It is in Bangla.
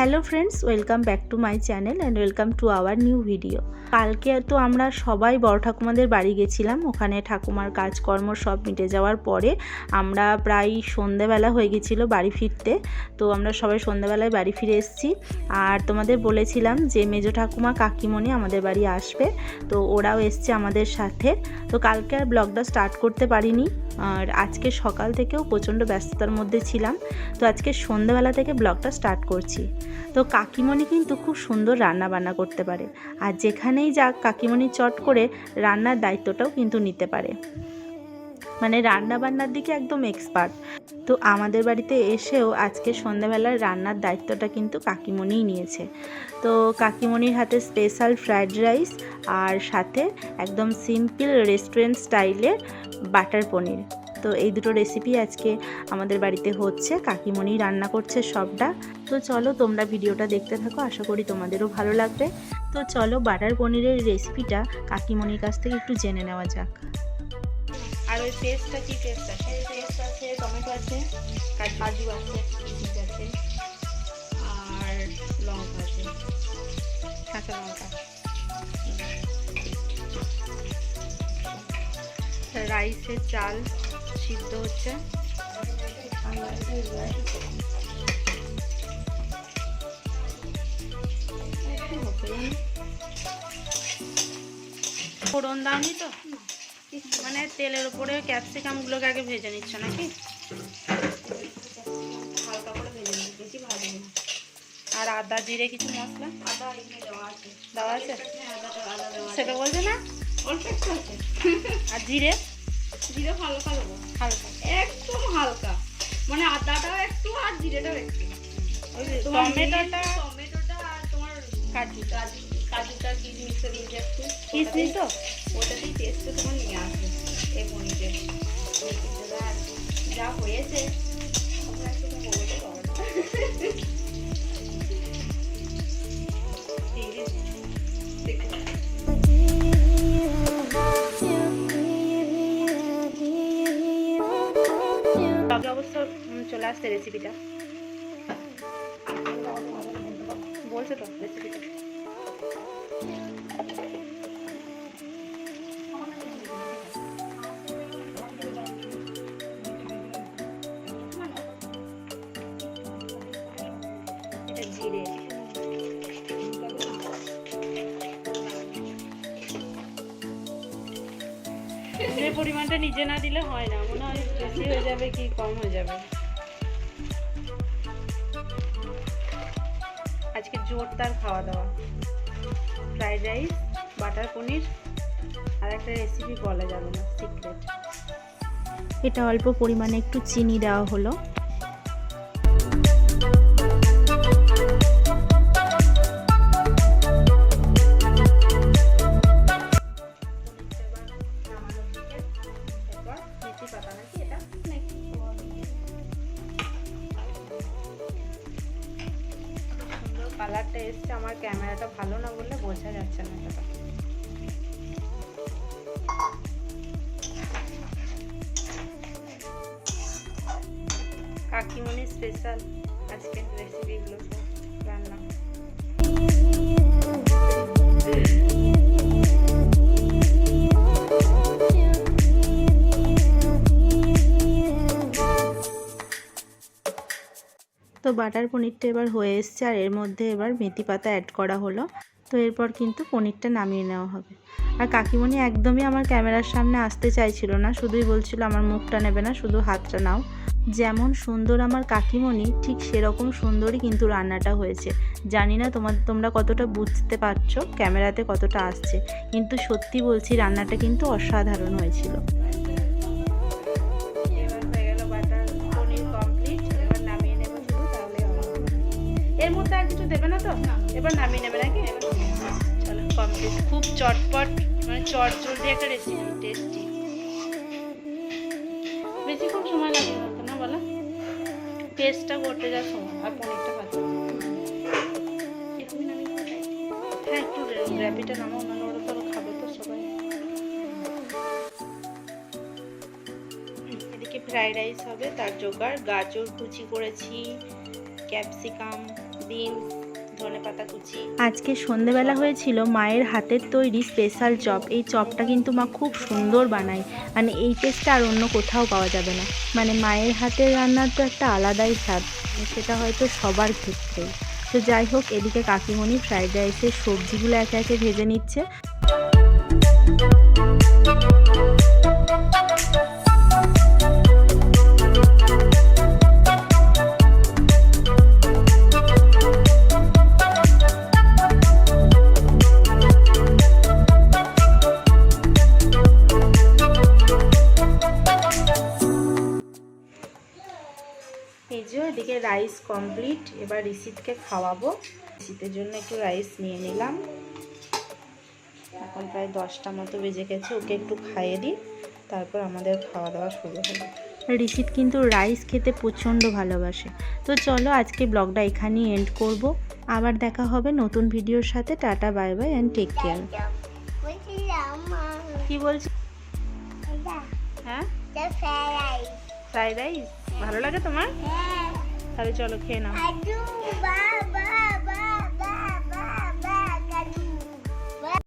Hello friends, welcome back to my channel and welcome to our new video. কালকে তো আমরা সবাই বড় ঠাকুমাদের বাড়ি গেছিলাম, ওখানে ঠাকুমার কাজকর্ম সব মিটে যাওয়ার পরে আমরা প্রায় সন্ধেবেলা হয়ে গেছিল বাড়ি ফিরতে, তো আমরা সবাই সন্ধেবেলায় বাড়ি ফিরে এসেছি। আর তোমাদের বলেছিলাম যে মেজো ঠাকুমা কাকিমণি আমাদের বাড়ি আসবে, তো ওরাও এসছে আমাদের সাথে। তো কালকে আর ব্লগটা স্টার্ট করতে পারিনি। আর আজকে সকাল থেকেও প্রচণ্ড ব্যস্ততার মধ্যে ছিলাম। তো আজকে সন্ধ্যাবেলা থেকে ব্লগটা স্টার্ট করছি। তো কাকিমণি কিন্তু খুব সুন্দর রান্না বান্না করতে পারে। আর যেখানেই যাক, কাকিমণি চট করে রান্নার দায়িত্বটাও কিন্তু নিতে পারে। মানে রান্না বান্নার দিকে একদম এক্সপার্ট তো আমাদের বাড়িতে এসেও আজকে সন্ধ্যাবেলার রান্নার দায়িত্বটা কিন্তু কাকিমণিই নিয়েছে। তো কাকিমণির হাতে স্পেশাল ফ্রায়েড রাইস আর সাথে একদম সিম্পল রেস্টুরেন্ট স্টাইলে বাটার পনির। তো এই দুটো রেসিপি আজকে আমাদের বাড়িতে হচ্ছে। কাকিমণি রান্না করছে সবটা। তো চলো তোমরা ভিডিওটা দেখতে থাকো, আশা করি তোমাদেরও ভালো লাগবে। তো চলো বাটার পনিরের রেসিপিটা কাকিমণির কাছ থেকে একটু জেনে নেওয়া যাক। আর ওই পেস্টটা কি পেস্ট আছে পেস্ট আছে, টমেটো আছে, কাজু আছে আছে, আর লঙ্কা আছে, কাঁচা লঙ্কা। রাইসের চাল সিদ্ধ হচ্ছে। ফোড়ন দাওনি তো? মানে তেলের উপরে ক্যাপসিকামগুলোকে আগে ভেজে নিচ্ছ নাকি? হালকা করে ভেজে নিই বেশি ভাজবো না আর আদা জিরে কিছু মশলা? আদা দেওয়া দেওয়া আছে। সেটা বলছে না? অল্প একটু আছে আর জিরে? জিরে হালকা দেবো। হালকা। একদম হালকা। মানে আদাটাও একটু আর জিরেটাও একটু। টমেটোটা টমেটোটা আর তোমার কাজু। কাজু কাজুটা কিশমিশটা দিয়ে একটু? কিশমিশ তো? ওটাতেই টেস্টটা তোমার নিয়ে আসবে। এই পনিরের আসছে রেসিপিটা বলছে তো রেসিপিটা পরিমাণটা নিজে না দিলে হয় না। মনে হয় বেশি হয়ে যাবে কি কম হয়ে যাবে। আজকে জোরদার খাওয়া দাওয়া। ফ্রাইড রাইস, বাটার পনির, আর একটা রেসিপি বলা যাবে না সিক্রেট এটা অল্প পরিমাণে একটু চিনি দেওয়া হলো। কালারটা এসছে আমার ক্যামেরাটা ভালো না বললে বোঝা যাচ্ছে না এটা কাকিমণি স্পেশাল তো বাটার পনিরটা এবার হয়ে এসছে আর এর মধ্যে এবার মেথি পাতা অ্যাড করা হলো। তো এরপর কিন্তু পনিরটা নামিয়ে নেওয়া হবে। আর কাকিমণি একদমই আমার ক্যামেরার সামনে আসতে চাইছিল না, শুধুই বলছিল, আমার মুখটা নেবে না, শুধু হাতটা নাও। যেমন সুন্দর আমার কাকিমণি, ঠিক সেরকম সুন্দরই কিন্তু রান্নাটা হয়েছে। জানি না তোমার তোমরা কতটা বুঝতে পারছ, ক্যামেরাতে কতটা আসছে। কিন্তু সত্যি বলছি, রান্নাটা কিন্তু অসাধারণ হয়েছিল। এর মধ্যে আর কিছু দেবে না তো? এবার নামিয়ে নেবে নাকি? চলো কমপ্লিট খুব চটপট মানে চট জলদি একটা রেসিপি টেস্টি বেশিক্ষণ সময় লাগে না বলো? পেস্টটা করতে যা সময় আর পনিরটা ভাজতে হ্যাঁ একটু গ্র্যাভিটা নামাও না ওরা তো খাবে তো সবাই। এদিকে ফ্রাইড রাইস হবে তার জোগাড় গাজর কুচি করেছি ক্যাপসিকাম কুচি। আজকে সন্ধেবেলা হয়েছিল মায়ের হাতের তৈরি স্পেশাল চপ। এই চপটা কিন্তু মা খুব সুন্দর বানায়। মানে এই টেস্টটা আর অন্য কোথাও পাওয়া যাবে না। মানে মায়ের হাতের রান্নার তো একটা আলাদাই স্বাদ। সেটা হয়তো সবার ক্ষেত্রেই। তো যাই হোক, এদিকে কাকিমণি ফ্রাইড রাইসের সবজিগুলো একে একে ভেজে নিচ্ছে। Rice complete. এবার রিসিটকে খাওয়াবো। রিসিটের জন্য একটু রাইস নিয়ে নিলাম। এখন প্রায় দশটা মতো বেজে গেছে ওকে একটু খাইয়ে দিই। তারপর আমাদের খাওয়া দাওয়া শুরু হবে। রিসিট কিন্তু রাইস খেতে প্রচণ্ড ভালোবাসে। তো চলো আজকে ব্লগটা এখানেই এন্ড করব। আবার দেখা হবে নতুন ভিডিওর সাথে। Tata bye bye and take care কি বলছি? হ্যাঁ। ফ্রাইড রাইস ভালো লাগে তোমার? তাহলে চলো খেয়ে নাও.